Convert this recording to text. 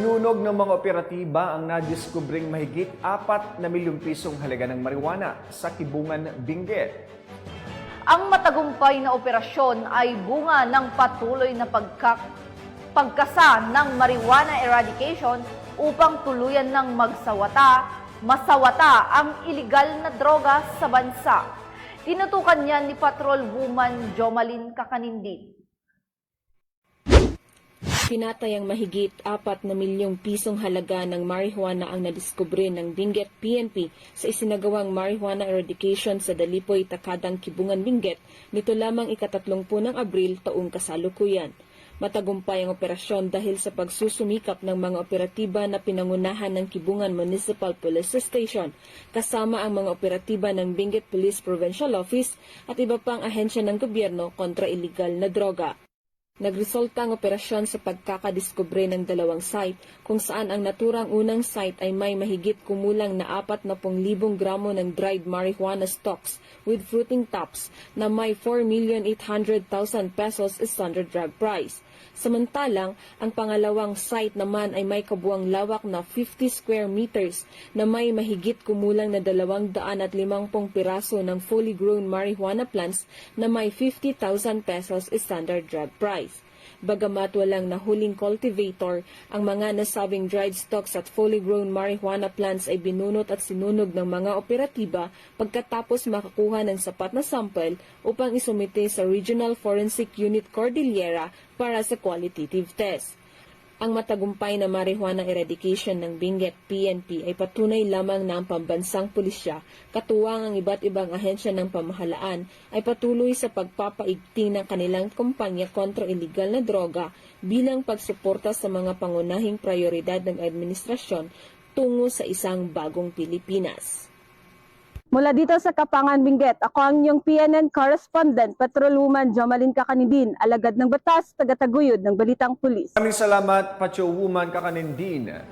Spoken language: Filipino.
Nunog ng mga operatiba ang nadiskubring mahigit 4 na milyong pisong halaga ng marijuana sa Kibungan, Benguet. Ang matagumpay na operasyon ay bunga ng patuloy na pagka, pagkasa ng marijuana eradication upang tuluyan ng magsawata, masawata ang iligal na droga sa bansa. Tinutukan niya ni Patrol Woman Jomalyn Kakanindin. Tinatayang mahigit 4 na milyong pisong halaga ng marijuana ang nadiskubre ng Benguet PNP sa isinagawang marijuana eradication sa Dalipoy, Takadang, Kibungan, Benguet nito lamang ikatatlongpu ng Abril taong kasalukuyan. Matagumpay ang operasyon dahil sa pagsusumikap ng mga operatiba na pinangunahan ng Kibungan Municipal Police Station, kasama ang mga operatiba ng Benguet Police Provincial Office at iba pang ahensya ng gobyerno kontra iligal na droga. Nagresulta ang operasyon sa pagkakadiskubre ng dalawang site kung saan ang naturang unang site ay may mahigit kumulang na 40,000 gramo ng dried marijuana stalks with fruiting tops na may 4,800,000 pesos standard drug price. Samantalang, ang pangalawang site naman ay may kabuang lawak na 50 square meters na may mahigit kumulang na 250 piraso ng fully grown marijuana plants na may 50,000 pesos standard drug price. Bagamat walang nahuling cultivator, ang mga nasabing dried stocks at fully grown marijuana plants ay binunot at sinunog ng mga operatiba pagkatapos makakuha ng sapat na sample upang isumite sa Regional Forensic Unit Cordillera para sa qualitative test. Ang matagumpay na marijuana eradication ng Benguet PNP ay patunay lamang na ang pambansang pulisya, katuwang ang iba't ibang ahensya ng pamahalaan, ay patuloy sa pagpapaigting ng kanilang kumpanya kontra iligal na droga bilang pagsuporta sa mga pangunahing prioridad ng administrasyon tungo sa isang bagong Pilipinas. Mula dito sa Kapangan, Benguet, ako ang inyong PNN correspondent, Patrolwoman Jomalyn Kakanidin, alagad ng batas, tagataguyod ng Balitang Pulis. Maraming salamat, Pacho Woman Kakanindin.